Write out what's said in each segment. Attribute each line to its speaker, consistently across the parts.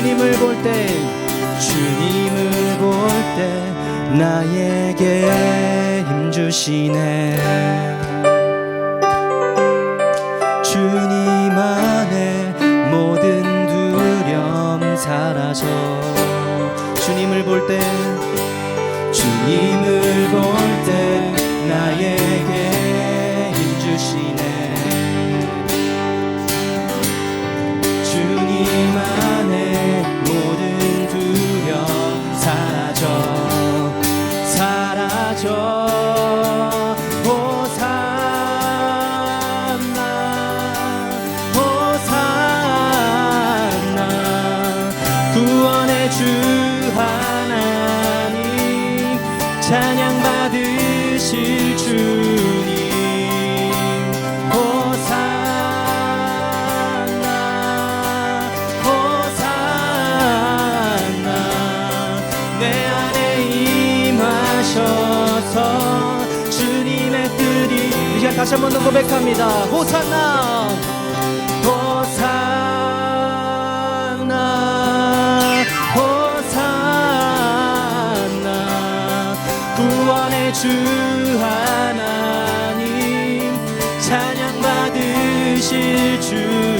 Speaker 1: 주님을 볼 때 주님을 볼 때 나에게 힘 주시네. 주님 안에 모든 두려움 사라져. 주님을 볼 때 주님을 다시 한 번 더 고백합니다. 호산나. 호산나. 호산나. 구원의 주 하나님 찬양 받으실 주.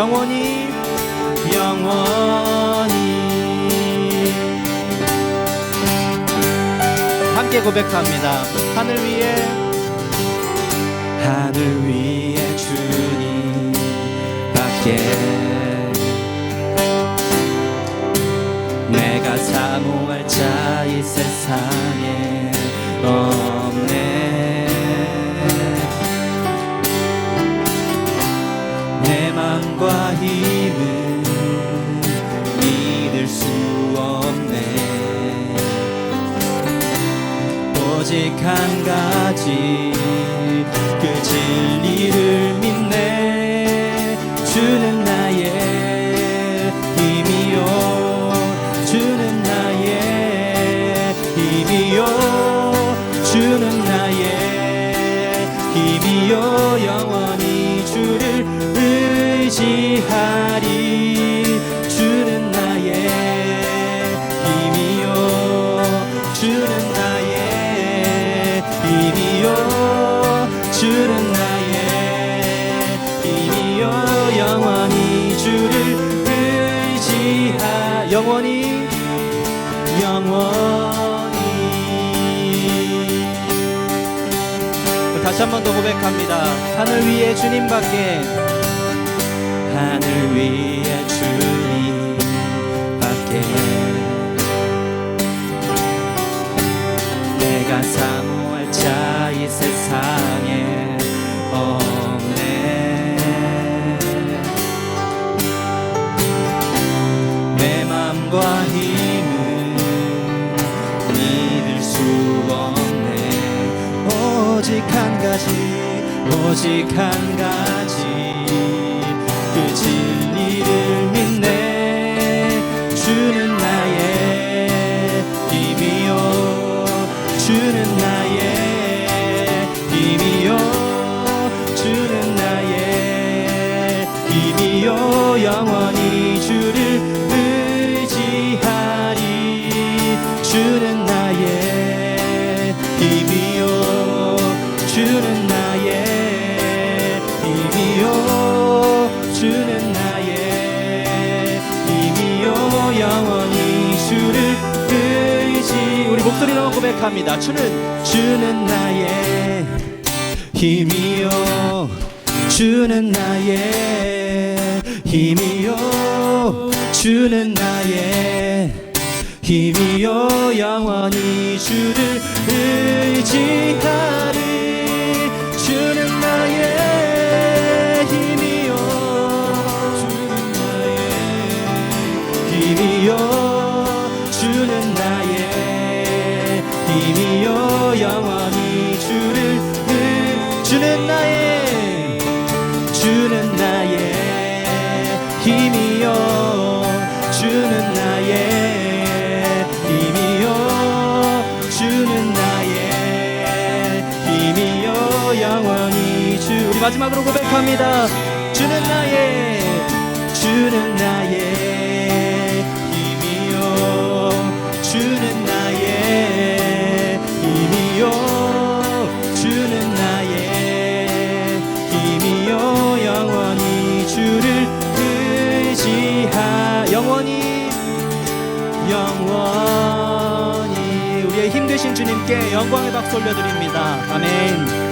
Speaker 1: 영원히 영원히. 함께 고백합니다. 하늘 위에. 하늘 위에 주님 밖에. 내가 사모할 자 이 세상에. 내 맘과 힘은 믿을 수 없네. 오직 한 가지 영원히 다시 한 번 더 고백합니다. 하늘 위에 주님밖에. 하늘 위에 주님밖에. 내가 사모할 자 이 세상에. 없 내 맘과 힘은 믿을 수 없네. 오직 한 가지 오직 한 가지. 그 진리를 목소리 넘어 고백합니다. 주는 주는 나의 힘이요. 주는 나의 힘이요. 주는 나의 힘이요. 영원히 주를 의지하리 나의 주는 나의 힘이요. 주는 나의 힘이요. 주는 나의 힘이요. 영원히 주. 우리 마지막으로 고백합니다. 주는 나의 주는 나의 되신 주님께 영광의 박수 올려드립니다. 아멘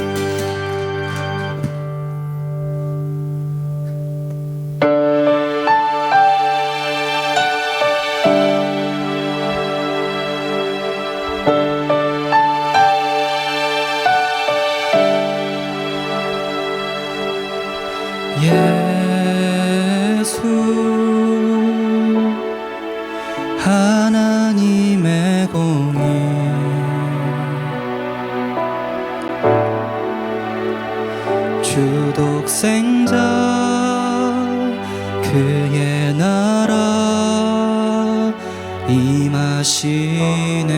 Speaker 1: 하시네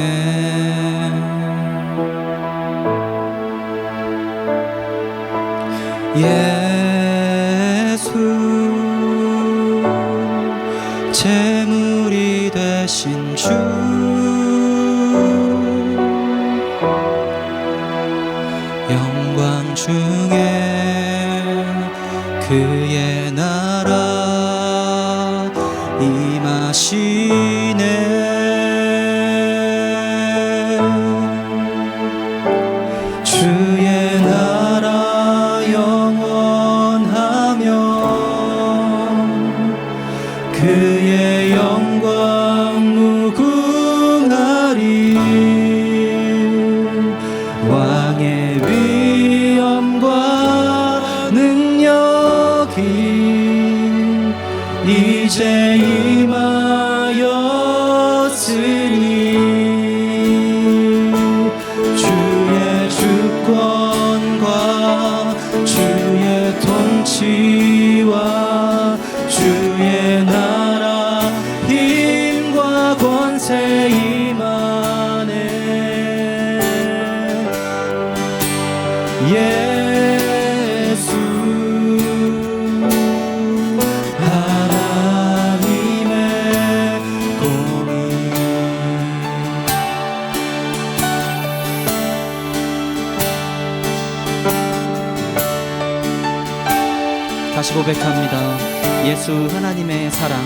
Speaker 1: 고백합니다. 예수 하나님의 사랑.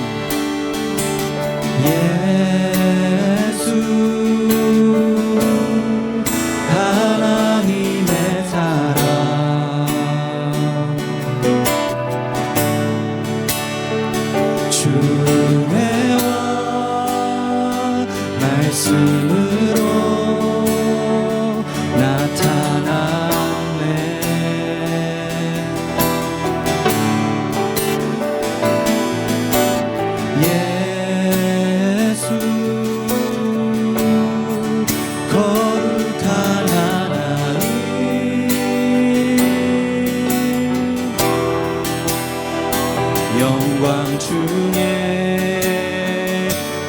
Speaker 1: 예.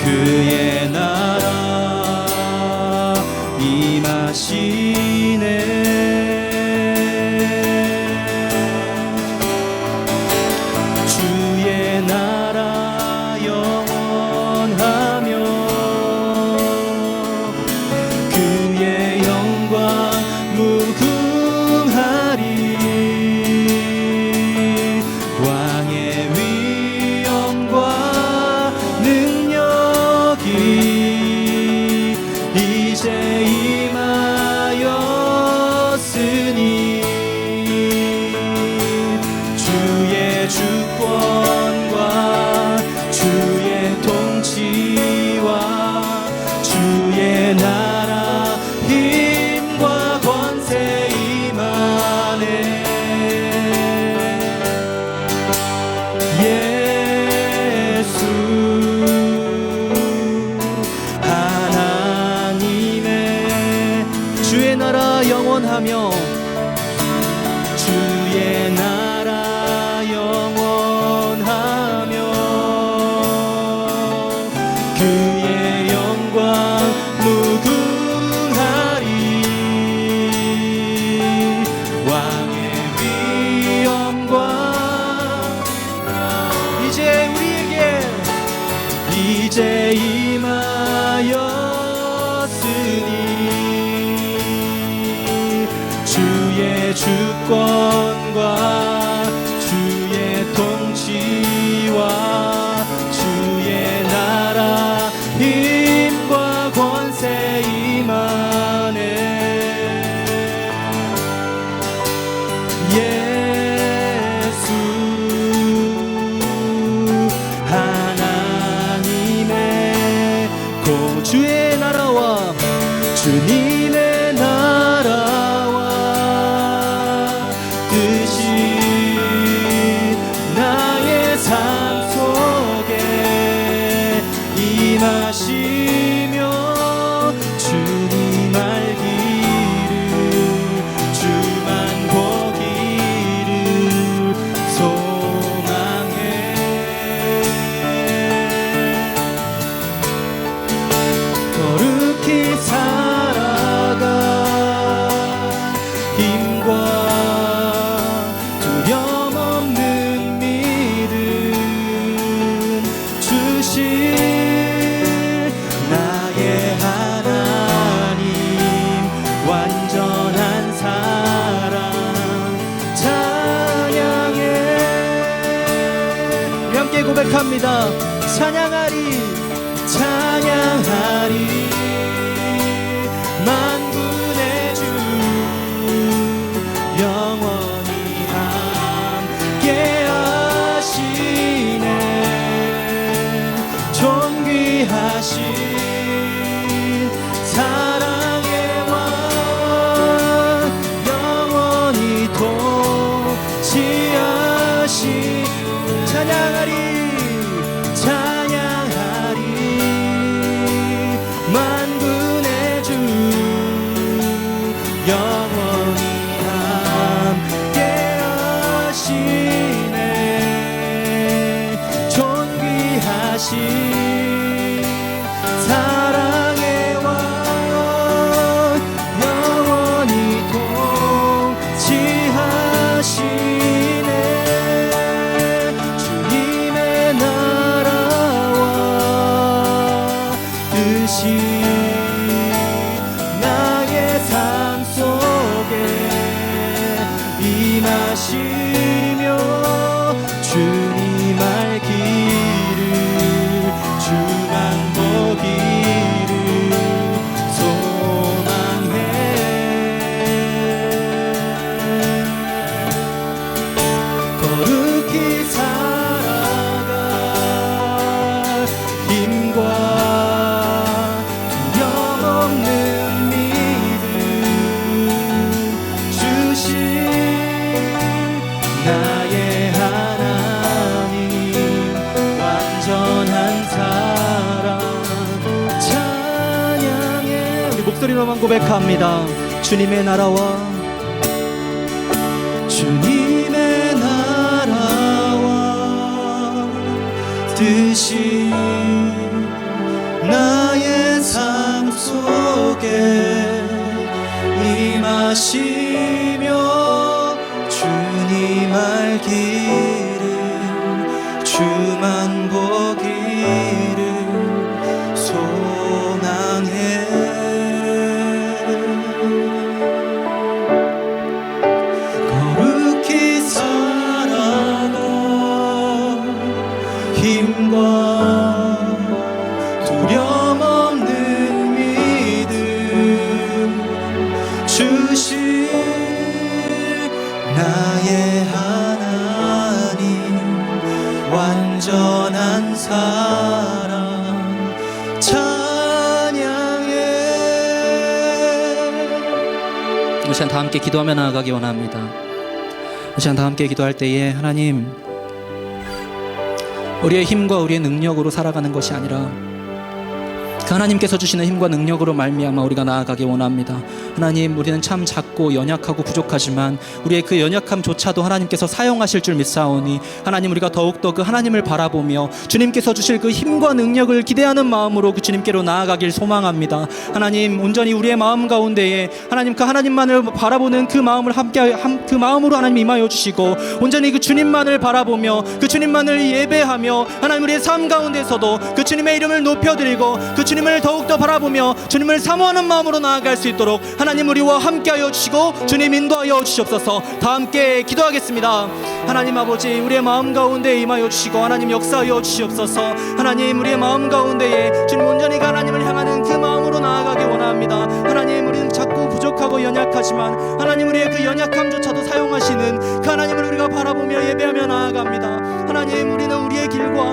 Speaker 1: 그의 you 감사합니다. 찬양 목소리로만 고백합니다. 주님의 나라와 주님의 나라와 뜻이 나의 삶 속에 임하시며 주님 알길 완전한 사랑 찬양해
Speaker 2: 이 시간 다 함께 기도하며 나아가기 원합니다. 이 시간 다 함께 기도할 때에 하나님 우리의 힘과 우리의 능력으로 살아가는 것이 아니라 그 하나님께서 주시는 힘과 능력으로 말미암아 우리가 나아가기 원합니다. 하나님 우리는 참 작 고 연약하고 부족하지만 우리의 그 연약함조차도 하나님께서 사용하실 줄 믿사오니 하나님 우리가 더욱더 그 하나님을 바라보며 주님께서 주실 그 힘과 능력을 기대하는 마음으로 그 주님께로 나아가길 소망합니다. 하나님 온전히 우리의 마음 가운데에 하나님 그 하나님만을 바라보는 그 마음을 함께 함- 그 마음으로 하나님 임하여 주시고 온전히 그 주님만을 바라보며 그 주님만을 예배하며 하나님 우리의 삶 가운데서도 그 주님의 이름을 높여드리고 그 주님을 더욱더 바라보며 주님을 사모하는 마음으로 나아갈 수 있도록 하나님 우리와 함께하여 주시 고 주님 인도하여 주시옵소서. 다 함께 기도하겠습니다. 하나님 아버지 우리의 마음 가운데 임하여 주시고 하나님 역사하여 주시옵소서. 하나님 우리의 마음 가운데에 주님 온전히 그 하나님을 향하는 그 마음으로 나아가기 원합니다. 하나님 우리는 자꾸 부족하고 연약하지만 하나님 우리의 그 연약함조차도 사용하시는 그 하나님을 우리가 바라보며 예배하며 나아갑니다. 하나님 우리는 우리의 길과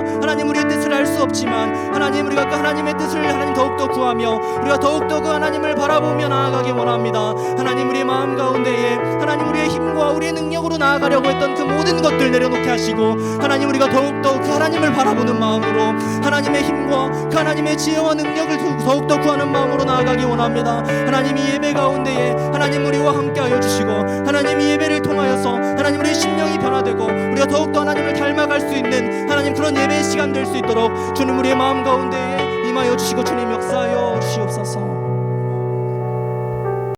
Speaker 2: 수 없지만 하나님 우리가 그 하나님의 뜻을 하나님 더욱더 구하며 우리가 더욱더 그 하나님을 바라보며 나아가기 원합니다. 하나님 우리의 마음 가운데에 하나님 우리의 힘과 우리의 능력으로 나아가려고 했던 그 모든 것들 내려놓게 하시고 하나님 우리가 더욱더 그 하나님을 바라보는 마음으로 하나님의 힘과 그 하나님의 지혜와 능력을 두- 더욱더 구하는 마음으로 나아가기 원합니다. 하나님 이 예배 가운데에 하나님 우리와 함께하여 주시고 하나님 이 예배를 통하여서 하나님 우리의 심령이 변화되고 우리가 더욱더 하나님을 닮아갈 수 있는 하나님 그런 예배의 시간 될 수 있도록 주님 우리의 마음 가운데에 임하여 주시고 주님 역사하여 주시옵소서